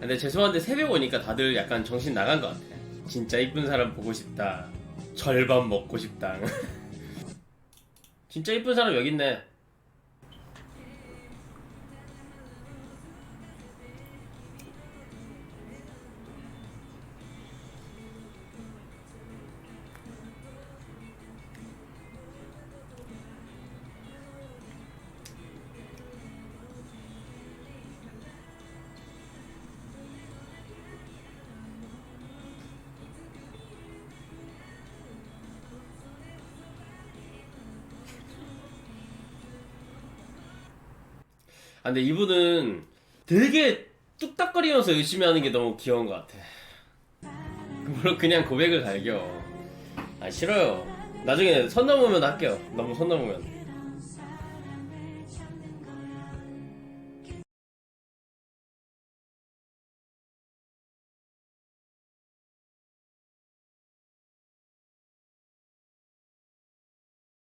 근데 죄송한데 새벽 오니까 다들 약간 정신 나간 것 같아. 진짜 이쁜 사람 보고 싶다. 절반 먹고 싶다. 진짜 이쁜 사람 여기 있네. 아, 근데 이분은 되게 뚝딱거리면서 열심히 하는 게 너무 귀여운 것 같아. 물론 그냥 고백을 갈겨. 아, 싫어요. 나중에 선 넘으면 할게요. 너무 선 넘으면.